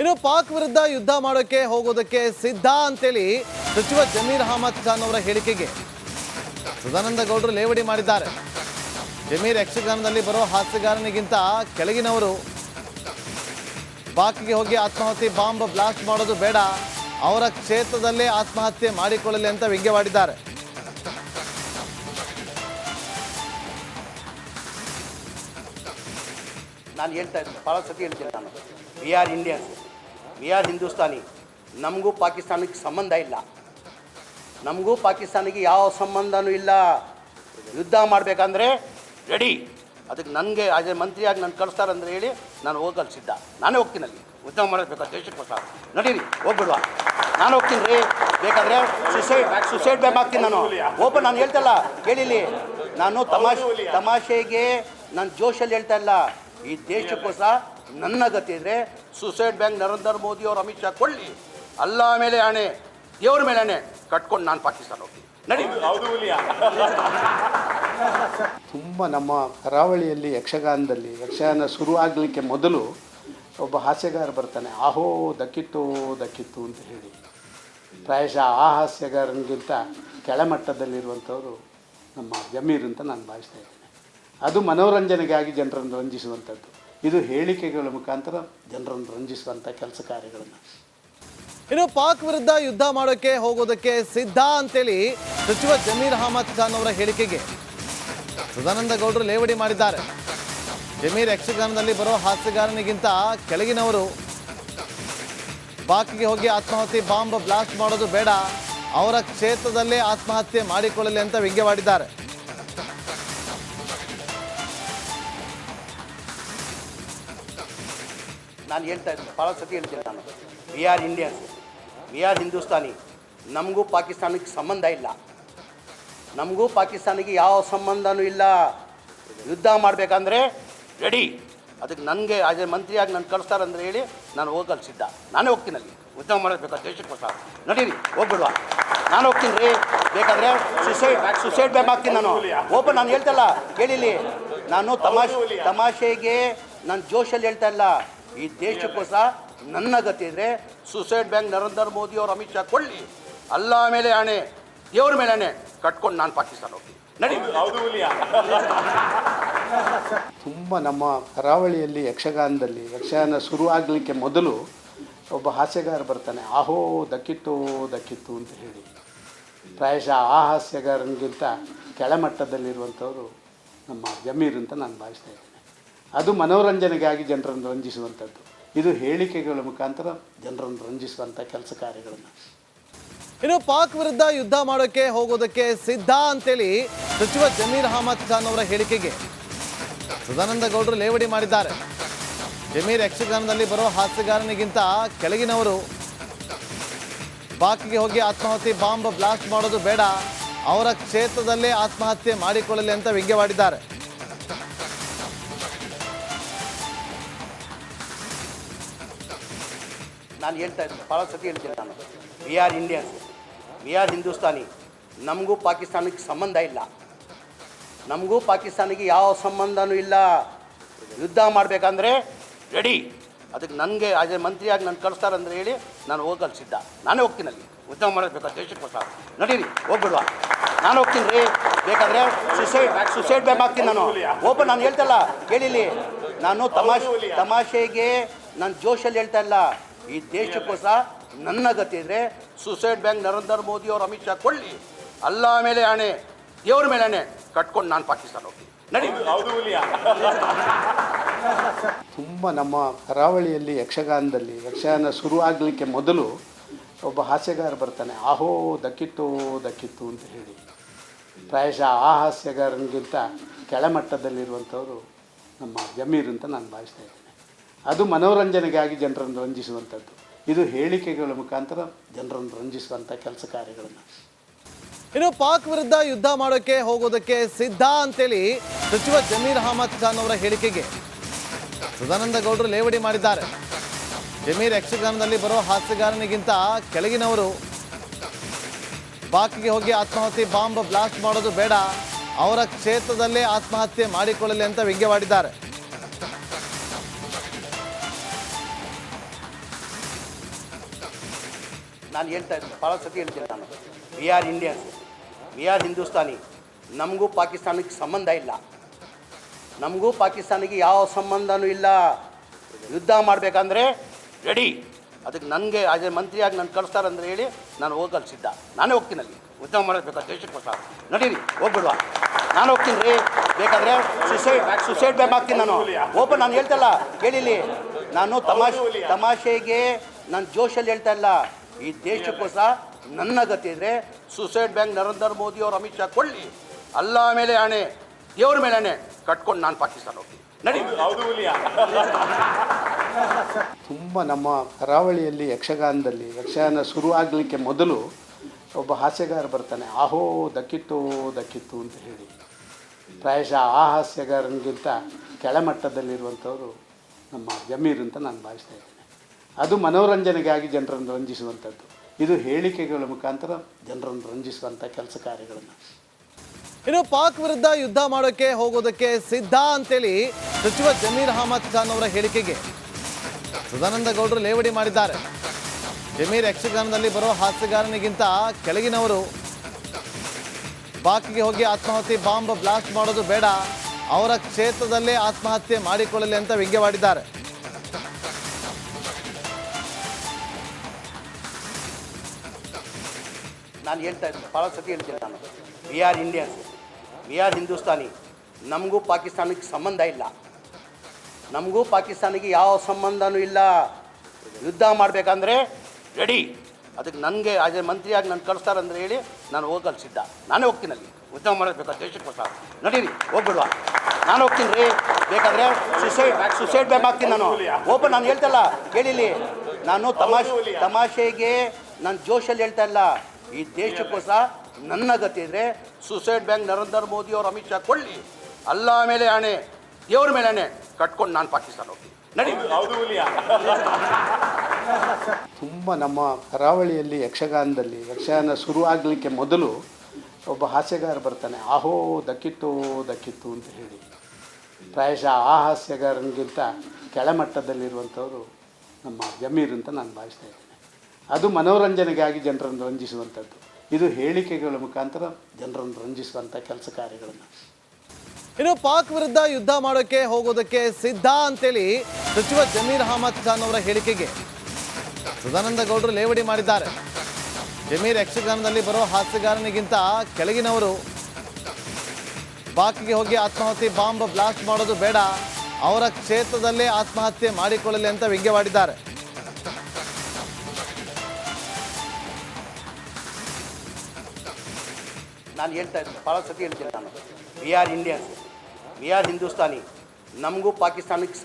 ಇನ್ನು ಪಾಕ್ ವಿರುದ್ಧ ಯುದ್ಧ ಮಾಡೋಕೆ ಹೋಗೋದಕ್ಕೆ ಸಿದ್ಧ ಅಂತೇಳಿ ಸಚಿವ ಜಮೀರ್ ಅಹಮದ್ ಖಾನ್ ಅವರ ಹೇಳಿಕೆಗೆ ಸದಾನಂದ ಗೌಡರು ಲೇವಡಿ ಮಾಡಿದ್ದಾರೆ. ಜಮೀರ್ ಯಕ್ಷಗಾನದಲ್ಲಿ ಬರೋ ಹಾಸ್ಯಗಾರನಿಗಿಂತ ಕೆಳಗಿನವರು ಪಾಕ್ಗೆ ಹೋಗಿ ಆತ್ಮಹತ್ಯೆ, ಬಾಂಬ್ ಬ್ಲಾಸ್ಟ್ ಮಾಡೋದು ಬೇಡ. ಅವರ ಕ್ಷೇತ್ರದಲ್ಲೇ ಆತ್ಮಹತ್ಯೆ ಮಾಡಿಕೊಳ್ಳಲಿ ಅಂತ ವ್ಯಂಗ್ಯವಾಡಿದ್ದಾರೆ. ನಾನು ಹೇಳ್ತಾ ಇದ್ದೀನಿ ಭಾಳ ಸತಿ ಹೇಳ್ತೀನಿ ನಾನು. We are Indians we are Hindustani ನಮಗೂ ಪಾಕಿಸ್ತಾನಕ್ಕೆ ಸಂಬಂಧ ಇಲ್ಲ. ನಮಗೂ ಪಾಕಿಸ್ತಾನಿಗೆ ಯಾವ ಸಂಬಂಧನೂ ಇಲ್ಲ. ಯುದ್ಧ ಮಾಡಬೇಕಂದ್ರೆ ರೆಡಿ ಅದಕ್ಕೆ ನನಗೆ ಅದೇ ಮಂತ್ರಿಯಾಗಿ ನಾನು ಕಳಿಸ್ತಾರಂದ್ರೆ ಹೇಳಿ ನಾನು ಹೋಗಲು ಸಿದ್ಧ. ನಾನೇ ಹೋಗ್ತೀನಿ ಅಲ್ಲಿ. ಯುದ್ಧ ಮಾಡಬೇಕು ದೇಶಕ್ಕೋಸ್ಕರ ನಡೀರಿ ಹೋಗ್ಬಿಡುವ. ನಾನು ಹೋಗ್ತೀನಿ ರೀ. ಬೇಕಾದರೆ ಸುಸೈಡ್ ಸುಸೈಡ್ ಬ್ಯಾಕ್ ಆಗ್ತೀನಿ ನಾನು. ಓಪನ್ ನಾನು ಹೇಳ್ತಲ್ಲ ಕೇಳಿಲಿ ನಾನು ತಮಾಷೆ ತಮಾಷೆಗೆ ನಾನು ಜೋಶಲ್ಲಿ ಹೇಳ್ತಾ ಇಲ್ಲ. ಈ ದೇಶಕ್ಕೋಸ್ಕರ ನನ್ನ ಗತಿ ಇದ್ರೆ ಸುಸೈಡ್ ಬ್ಯಾಂಕ್ ನರೇಂದ್ರ ಮೋದಿ ಅವರು ಅಮಿತ್ ಶಾ ಕೊಳ್ಳಿ ಅಲ್ಲ ಮೇಲೆ ಆಣೆ ದೇವ್ರ ಮೇಲೆ ಆಣೆ ಕಟ್ಕೊಂಡು ನಾನು ಪಾಕಿಸ್ತಾನ ಹೋಗ್ತೀನಿ. ನಡಿ. ತುಂಬ ನಮ್ಮ ಕರಾವಳಿಯಲ್ಲಿ ಯಕ್ಷಗಾನದಲ್ಲಿ ಯಕ್ಷಗಾನ ಶುರು ಆಗಲಿಕ್ಕೆ ಮೊದಲು ಒಬ್ಬ ಹಾಸ್ಯಗಾರ ಬರ್ತಾನೆ. ಆಹೋ ದಕ್ಕಿತ್ತು ದಕ್ಕಿತ್ತು ಅಂತ ಹೇಳಿ. ಪ್ರಾಯಶಃ ಆ ಹಾಸ್ಯಗಾರನಿಗಿಂತ ಕೆಳಮಟ್ಟದಲ್ಲಿರುವಂಥವರು ನಮ್ಮ ಜಮೀರ್ ಅಂತ ನಾನು ಭಾವಿಸ್ತಾ ಇದ್ದೇನೆ. ಅದು ಮನೋರಂಜನೆಗಾಗಿ ಜನರನ್ನು ರಂಜಿಸುವಂಥದ್ದು. ಇದು ಹೇಳಿಕೆಗಳ ಮುಖಾಂತರ ಜನರನ್ನು ರಂಜಿಸುವಂಥ ಕೆಲಸ ಕಾರ್ಯಗಳನ್ನು. ಇನ್ನು ಪಾಕ್ ವಿರುದ್ಧ ಯುದ್ಧ ಮಾಡೋಕೆ ಹೋಗೋದಕ್ಕೆ ಸಿದ್ಧ ಅಂತೇಳಿ ಸಚಿವ ಜಮೀರ್ ಅಹಮದ್ ಖಾನ್ ಅವರ ಹೇಳಿಕೆಗೆ ಸದಾನಂದ ಗೌಡರು ಲೇವಡಿ ಮಾಡಿದ್ದಾರೆ. ಜಮೀರ್ ಯಕ್ಷಗಾನದಲ್ಲಿ ಬರೋ ಹಾಸ್ಯಗಾರನಿಗಿಂತ ಕೆಳಗಿನವರು ಪಾಕ್ಗೆ ಹೋಗಿ ಆತ್ಮಹತ್ಯೆ, ಬಾಂಬ್ ಬ್ಲಾಸ್ಟ್ ಮಾಡೋದು ಬೇಡ, ಅವರ ಕ್ಷೇತ್ರದಲ್ಲೇ ಆತ್ಮಹತ್ಯೆ ಮಾಡಿಕೊಳ್ಳಲಿ ಅಂತ ವ್ಯಂಗ್ಯವಾಡಿದ್ದಾರೆ. ನಾನು ಹೇಳ್ತಾ ಇದ್ದೀನಿ ಭಾಳ ಸತಿ ಹೇಳ್ತೀನಿ ನಾನು. We are Indians we are Hindustani ನಮಗೂ ಪಾಕಿಸ್ತಾನಕ್ಕೆ ಸಂಬಂಧ ಇಲ್ಲ. ನಮಗೂ ಪಾಕಿಸ್ತಾನಿಗೆ ಯಾವ ಸಂಬಂಧನೂ ಇಲ್ಲ. ಯುದ್ಧ ಮಾಡಬೇಕಂದ್ರೆ ರೆಡಿ ಅದಕ್ಕೆ ನನಗೆ ಅದೇ ಮಂತ್ರಿಯಾಗಿ ನಾನು ಕಳಿಸ್ತಾರಂದ್ರೆ ಹೇಳಿ ನಾನು ಹೋಗಲು ಸಿದ್ಧ. ನಾನೇ ಹೋಗ್ತೀನಿ ಅಲ್ಲಿ. ಯುದ್ಧ ಮಾಡಬೇಕು ದೇಶಕ್ಕೋಸ್ಕರ ನಡೀರಿ ಹೋಗ್ಬಿಡುವ. ನಾನು ಹೋಗ್ತೀನಿ ರೀ. ಬೇಕಾದರೆ ಸುಸೈಡ್ ಸುಸೈಡ್ ಬ್ಯಾಕ್ ಹಾಕ್ತೀನಿ ನಾನು. ಓಪನ್ ನಾನು ಹೇಳ್ತಲ್ಲ ಕೇಳಿಲಿ ನಾನು ತಮಾಷೆ ತಮಾಷೆಗೆ ನಾನು ಜೋಶಲ್ಲಿ ಹೇಳ್ತಾ ಇಲ್ಲ. ಈ ದೇಶಕ್ಕೋಸ್ಕರ ನನ್ನ ಗತಿ ಇದ್ರೆ ಸುಸೈಡ್ ಬ್ಯಾಂಕ್ ನರೇಂದ್ರ ಮೋದಿ ಅವರು ಅಮಿತ್ ಶಾ ಕೊಳ್ಳಿ ಅಲ್ಲ ಮೇಲೆ ಆಣೆ, ದೇವ್ರ ಮೇಲೆ ಆಣೆ ಕಟ್ಕೊಂಡು ನಾನು ಪಾಕಿಸ್ತಾನ ಹೋಗ್ತೀನಿ. ನಡಿ. ತುಂಬ ನಮ್ಮ ಕರಾವಳಿಯಲ್ಲಿ ಯಕ್ಷಗಾನದಲ್ಲಿ, ಯಕ್ಷಗಾನ ಶುರು ಆಗಲಿಕ್ಕೆ ಮೊದಲು ಒಬ್ಬ ಹಾಸ್ಯಗಾರ ಬರ್ತಾನೆ. ಆಹೋ, ದಕ್ಕಿತ್ತು ದಕ್ಕಿತ್ತು ಅಂತ ಹೇಳಿ. ಪ್ರಾಯಶಃ ಆ ಹಾಸ್ಯಗಾರನಿಗಿಂತ ಕೆಳಮಟ್ಟದಲ್ಲಿರುವಂಥವರು ನಮ್ಮ ಜಮೀರ್ ಅಂತ ನಾನು ಭಾವಿಸ್ತಾ ಇದ್ದೇನೆ. ಅದು ಮನೋರಂಜನೆಗಾಗಿ ಜನರನ್ನು ರಂಜಿಸುವಂಥದ್ದು. ಇದು ಹೇಳಿಕೆಗಳ ಮುಖಾಂತರ ಜನರನ್ನು ರಂಜಿಸುವಂಥ ಕೆಲಸ ಕಾರ್ಯಗಳನ್ನು. ಇನ್ನು ಪಾಕ್ ವಿರುದ್ಧ ಯುದ್ಧ ಮಾಡೋಕ್ಕೆ ಹೋಗೋದಕ್ಕೆ ಸಿದ್ಧ ಅಂತೇಳಿ ಸಚಿವ ಜಮೀರ್ ಅಹಮದ್ ಖಾನ್ ಅವರ ಹೇಳಿಕೆಗೆ ಸದಾನಂದ ಗೌಡರು ಲೇವಡಿ ಮಾಡಿದ್ದಾರೆ. ಜಮೀರ್ ಯಕ್ಷಗಾನದಲ್ಲಿ ಬರೋ ಹಾಸ್ಯಗಾರನಿಗಿಂತ ಕೆಳಗಿನವರು ಪಾಕ್ಗೆ ಹೋಗಿ ಆತ್ಮಹತ್ಯೆ, ಬಾಂಬ್ ಬ್ಲಾಸ್ಟ್ ಮಾಡೋದು ಬೇಡ. ಅವರ ಕ್ಷೇತ್ರದಲ್ಲೇ ಆತ್ಮಹತ್ಯೆ ಮಾಡಿಕೊಳ್ಳಲಿ ಅಂತ ವ್ಯಂಗ್ಯವಾಡಿದ್ದಾರೆ. ನಾನು ಹೇಳ್ತಾ ಇದ್ದೀನಿ ಭಾಳ ಸತಿ ಹೇಳ್ತೀನಿ ನಾನು. We are Indians we are Hindustani ನಮಗೂ ಪಾಕಿಸ್ತಾನಕ್ಕೆ ಸಂಬಂಧ ಇಲ್ಲ. ನಮಗೂ ಪಾಕಿಸ್ತಾನಿಗೆ ಯಾವ ಸಂಬಂಧನೂ ಇಲ್ಲ. ಯುದ್ಧ ಮಾಡಬೇಕಂದ್ರೆ ರೆಡಿ ಅದಕ್ಕೆ ನನಗೆ ಅದೇ ಮಂತ್ರಿಯಾಗಿ ನಾನು ಕಳಿಸ್ತಾರಂದ್ರೆ ಹೇಳಿ ನಾನು ಹೋಗಲು ಸಿದ್ಧ. ನಾನೇ ಹೋಗ್ತೀನಿ ಅಲ್ಲಿ. ಯುದ್ಧ ಮಾಡಬೇಕಾ ದೇಶಕ್ಕೋಸ್ಕರ ನಡೀರಿ ಹೋಗ್ಬಿಡುವ. ನಾನು ಹೋಗ್ತೀನಿ ರೀ. ಬೇಕಾದರೆ ಸುಸೈಡ್ ಸುಸೈಡ್ ಬ್ಯಾಂಕ್ ಹಾಕ್ತೀನಿ ನಾನು. ಓಪನ್ ನಾನು ಹೇಳ್ತಲ್ಲ ಕೇಳಿಲಿ ನಾನು ತಮಾಷೆ ತಮಾಷೆಗೆ ನಾನು ಜೋಶಲ್ಲಿ ಹೇಳ್ತಾ ಇಲ್ಲ ಈ ದೇಶಕ್ಕೋಸ್ಕರ ನನ್ನ ಗತಿ ಇದ್ರೆ ಸುಸೈಡ್ ಬ್ಯಾಂಕ್ ನರೇಂದ್ರ ಮೋದಿ ಅವರು ಅಮಿತ್ ಶಾ ಕೊಳ್ಳಿ ಅಲ್ಲ ಮೇಲೆ ಆಣೆ ದೇವ್ರ ಮೇಲೆ ಆಣೆ ಕಟ್ಕೊಂಡು ನಾನು ಪಾಕಿಸ್ತಾನ ಹೋಗ್ತೀನಿ. ನಡಿ. ತುಂಬ ನಮ್ಮ ಕರಾವಳಿಯಲ್ಲಿ ಯಕ್ಷಗಾನದಲ್ಲಿ ಯಕ್ಷಗಾನ ಶುರು ಆಗಲಿಕ್ಕೆ ಮೊದಲು ಒಬ್ಬ ಹಾಸ್ಯಗಾರ ಬರ್ತಾನೆ. ಆಹೋ ದಕ್ಕಿತ್ತು ದಕ್ಕಿತ್ತು ಅಂತ ಹೇಳಿ. ಪ್ರಾಯಶಃ ಆ ಹಾಸ್ಯಗಾರನಿಗಿಂತ ಕೆಳಮಟ್ಟದಲ್ಲಿರುವಂಥವರು ನಮ್ಮ ಜಮೀರ್ ಅಂತ ನಾನು ಭಾವಿಸ್ತಾ ಇದ್ದೇನೆ. ಅದು ಮನೋರಂಜನೆಗಾಗಿ ಜನರನ್ನು ರಂಜಿಸುವಂಥದ್ದು. ಇದು ಹೇಳಿಕೆಗಳ ಮುಖಾಂತರ ಜನರನ್ನು ರಂಜಿಸುವಂಥ ಕೆಲಸ ಕಾರ್ಯಗಳನ್ನು. ಇನ್ನು ಪಾಕ್ ವಿರುದ್ಧ ಯುದ್ಧ ಮಾಡೋಕ್ಕೆ ಹೋಗೋದಕ್ಕೆ ಸಿದ್ಧ ಅಂತೇಳಿ ಸಚಿವ ಜಮೀರ್ ಅಹಮದ್ ಖಾನ್ ಅವರ ಹೇಳಿಕೆಗೆ ಸದಾನಂದ ಗೌಡರು ಲೇವಡಿ ಮಾಡಿದ್ದಾರೆ. ಜಮೀರ್ ಯಕ್ಷಗಾನದಲ್ಲಿ ಬರೋ ಹಾಸ್ಯಗಾರನಿಗಿಂತ ಕೆಳಗಿನವರು ಪಾಕ್ಗೆ ಹೋಗಿ ಆತ್ಮಹತ್ಯೆ, ಬಾಂಬ್ ಬ್ಲಾಸ್ಟ್ ಮಾಡೋದು ಬೇಡ, ಅವರ ಕ್ಷೇತ್ರದಲ್ಲೇ ಆತ್ಮಹತ್ಯೆ ಮಾಡಿಕೊಳ್ಳಲಿ ಅಂತ ವ್ಯಂಗ್ಯವಾಡಿದ್ದಾರೆ. ನಾನು ಹೇಳ್ತಾ ಇದ್ದೀನಿ ಭಾಳ ಸತಿ ಹೇಳ್ತೀನಿ ನಾನು. We are Indians we are Hindustani ನಮಗೂ ಪಾಕಿಸ್ತಾನಕ್ಕೆ ಸಂಬಂಧ ಇಲ್ಲ. ನಮಗೂ ಪಾಕಿಸ್ತಾನಿಗೆ ಯಾವ ಸಂಬಂಧನೂ ಇಲ್ಲ. ಯುದ್ಧ ಮಾಡಬೇಕಂದ್ರೆ ರೆಡಿ ಅದಕ್ಕೆ ನನಗೆ ಅದೇ ಮಂತ್ರಿಯಾಗಿ ನಾನು ಅಂದರೆ ಹೇಳಿ ನಾನು ಹೋಗಲು ಸಿದ್ಧ. ನಾನೇ ಹೋಗ್ತೀನಿ ಅಲ್ಲಿ. ಯುದ್ಧ ಮಾಡಬೇಕು ದೇಶಕ್ಕೋಸ್ಕರ ನಡೀರಿ, ಹೋಗ್ಬಿಡುವ. ನಾನು ಹೋಗ್ತೀನಿ ರೀ. ಬೇಕಾದರೆ ಸುಸೈಡ್ ಸುಸೈಡ್ ಬ್ಯಾಗ್ ಹಾಕ್ತೀನಿ ನಾನು. ಓಪನ್ ನಾನು ಹೇಳ್ತಲ್ಲ ಕೇಳಿಲಿ ನಾನು ತಮಾಷೆ, ತಮಾಷೆಗೆ ನಾನು ಜೋಶಲ್ಲಿ ಹೇಳ್ತಾ ಇಲ್ಲ. ಈ ದೇಶಕ್ಕೋಸ್ಕರ ನನ್ನ ಗತಿ ಇದ್ರೆ ಸುಸೈಡ್ ಬ್ಯಾಂಕ್ ನರೇಂದ್ರ ಮೋದಿ ಅವರು ಅಮಿತ್ ಶಾ ಕೊಳ್ಳಿ ಅಲ್ಲ ಮೇಲೆ ಆಣೆ ದೇವ್ರ ಮೇಲೆ ಆಣೆ ಕಟ್ಕೊಂಡು ನಾನು ಪಾಕಿಸ್ತಾನ ಹೋಗ್ತೀನಿ. ನಡಿ. ತುಂಬ ನಮ್ಮ ಕರಾವಳಿಯಲ್ಲಿ ಯಕ್ಷಗಾನದಲ್ಲಿ ಯಕ್ಷಗಾನ ಶುರು ಆಗಲಿಕ್ಕೆ ಮೊದಲು ಒಬ್ಬ ಹಾಸ್ಯಗಾರ ಬರ್ತಾನೆ. ಆಹೋ ದಕ್ಕಿತ್ತು ದಕ್ಕಿತ್ತು ಅಂತ ಹೇಳಿ. ಪ್ರಾಯಶಃ ಆ ಹಾಸ್ಯಗಾರನಿಗಿಂತ ಕೆಳಮಟ್ಟದಲ್ಲಿರುವಂಥವರು ನಮ್ಮ ಜಮೀರ್ ಅಂತ ನಾನು ಭಾವಿಸ್ತಾ ಇದ್ದೇನೆ. ಅದು ಮನೋರಂಜನೆಗಾಗಿ ಜನರನ್ನು ರಂಜಿಸುವಂಥದ್ದು. ಇದು ಹೇಳಿಕೆಗಳ ಮುಖಾಂತರ ಜನರನ್ನು ರಂಜಿಸುವಂಥ ಕೆಲಸ ಕಾರ್ಯಗಳನ್ನು. ಇನ್ನು ಪಾಕ್ ವಿರುದ್ಧ ಯುದ್ಧ ಮಾಡೋಕ್ಕೆ ಹೋಗೋದಕ್ಕೆ ಸಿದ್ಧ ಅಂತೇಳಿ ಸಚಿವ ಜಮೀರ್ ಅಹಮದ್ ಖಾನ್ ಅವರ ಹೇಳಿಕೆಗೆ ಸದಾನಂದ ಗೌಡರು ಲೇವಡಿ ಮಾಡಿದ್ದಾರೆ. ಜಮೀರ್ ಯಕ್ಷಗಾನದಲ್ಲಿ ಬರೋ ಹಾಸ್ಯಗಾರನಿಗಿಂತ ಕೆಳಗಿನವರು ಪಾಕ್ಗೆ ಹೋಗಿ ಆತ್ಮಹತ್ಯೆ, ಬಾಂಬ್ ಬ್ಲಾಸ್ಟ್ ಮಾಡೋದು ಬೇಡ. ಅವರ ಕ್ಷೇತ್ರದಲ್ಲೇ ಆತ್ಮಹತ್ಯೆ ಮಾಡಿಕೊಳ್ಳಲಿ ಅಂತ ವ್ಯಂಗ್ಯವಾಡಿದ್ದಾರೆ. ನಾನು ಹೇಳ್ತಾ ಇದ್ದೆ ಭಾಳ ಸತಿ ಹೇಳ್ತೀನಿ ನಾನು. We are Indians we are Hindustani ನಮಗೂ ಪಾಕಿಸ್ತಾನಕ್ಕೆ ಸಂಬಂಧ ಇಲ್ಲ. ನಮಗೂ ಪಾಕಿಸ್ತಾನಿಗೆ ಯಾವ ಸಂಬಂಧನೂ ಇಲ್ಲ. ಯುದ್ಧ ಮಾಡಬೇಕಂದ್ರೆ ರೆಡಿ ಅದಕ್ಕೆ ನನಗೆ ಅದೇ ಮಂತ್ರಿಯಾಗಿ ನಾನು ಕಳಿಸ್ತಾರಂದ್ರೆ ಹೇಳಿ ನಾನು ಹೋಗಲು ಸಿದ್ಧ. ನಾನೇ ಹೋಗ್ತೀನಿ ಅಲ್ಲಿ. ಯುದ್ಧ ಮಾಡಬೇಕು ದೇಶಕ್ಕೋಸ್ಕರ ನಡೀರಿ, ಹೋಗ್ಬಿಡುವ. ನಾನು ಹೋಗ್ತೀನಿ ರೀ. ಬೇಕಾದರೆ ಸುಸೈಡ್ ಸುಸೈಡ್ ಬ್ಯಾಗ್ ಹಾಕ್ತೀನಿ ನಾನು. ಓಪನ್ ನಾನು ಹೇಳ್ತಲ್ಲ ಕೇಳಿಲಿ ನಾನು ತಮಾಷೆ, ತಮಾಷೆಗೆ ನಾನು ಜೋಶಲ್ಲಿ ಹೇಳ್ತಾ ಇಲ್ಲ. ಈ ದೇಶಕ್ಕೋಸ ನನ್ನ ಗತಿ ಇದ್ರೆ ಸುಸೈಡ್ ಬ್ಯಾಂಕ್ ನರೇಂದ್ರ ಮೋದಿ ಅವರು ಅಮಿತ್ ಶಾ ಕೊಳ್ಳಿ ಅಲ್ಲ ಮೇಲೆ ಆಣೆ ದೇವ್ರ ಮೇಲೆ ಆಣೆ ಕಟ್ಕೊಂಡು ನಾನು ಪಾಕಿಸ್ತಾನ ಹೋಗ್ತೀನಿ. ನಡಿ. ತುಂಬ ನಮ್ಮ ಕರಾವಳಿಯಲ್ಲಿ ಯಕ್ಷಗಾನದಲ್ಲಿ ಯಕ್ಷಗಾನ ಶುರು ಆಗಲಿಕ್ಕೆ ಮೊದಲು ಒಬ್ಬ ಹಾಸ್ಯಗಾರ ಬರ್ತಾನೆ. ಆಹೋ ದಕ್ಕಿತ್ತು ದಕ್ಕಿತ್ತು ಅಂತ ಹೇಳಿ. ಪ್ರಾಯಶಃ ಆ ಹಾಸ್ಯಗಾರನಿಗಿಂತ ಕೆಳಮಟ್ಟದಲ್ಲಿರುವಂಥವರು ನಮ್ಮ ಜಮೀರ್ ಅಂತ ನಾನು ಭಾವಿಸ್ತಾ ಇದ್ದೇನೆ. ಅದು ಮನೋರಂಜನೆಗಾಗಿ ಜನರನ್ನು ರಂಜಿಸುವಂಥದ್ದು. ಇದು ಹೇಳಿಕೆಗಳ ಮುಖಾಂತರ ಜನರನ್ನು ರಂಜಿಸುವಂಥ ಕೆಲಸ ಕಾರ್ಯಗಳನ್ನು. ಇನ್ನು ಪಾಕ್ ವಿರುದ್ಧ ಯುದ್ಧ ಮಾಡೋಕೆ ಹೋಗೋದಕ್ಕೆ ಸಿದ್ಧ ಅಂತೇಳಿ ಸಚಿವ ಜಮೀರ್ ಅಹಮದ್ ಖಾನ್ ಅವರ ಹೇಳಿಕೆಗೆ ಸದಾನಂದ ಗೌಡರು ಲೇವಡಿ ಮಾಡಿದ್ದಾರೆ. ಜಮೀರ್ ಯಕ್ಷಗಾನದಲ್ಲಿ ಬರೋ ಹಾಸ್ಯಗಾರನಿಗಿಂತ ಕೆಳಗಿನವರು ಪಾಕ್ಗೆ ಹೋಗಿ ಆತ್ಮಹತ್ಯೆ, ಬಾಂಬ್ ಬ್ಲಾಸ್ಟ್ ಮಾಡೋದು ಬೇಡ. ಅವರ ಕ್ಷೇತ್ರದಲ್ಲೇ ಆತ್ಮಹತ್ಯೆ ಮಾಡಿಕೊಳ್ಳಲಿ ಅಂತ ವ್ಯಂಗ್ಯವಾಡಿದ್ದಾರೆ. ನಾನು ಹೇಳ್ತಾ ಇದ್ದೀನಿ ಭಾಳ ಸತಿ ಹೇಳ್ತೀನಿ ನಾನು. We are Indians we are Hindustani ನಮಗೂ ಪಾಕಿಸ್ತಾನಕ್ಕೆ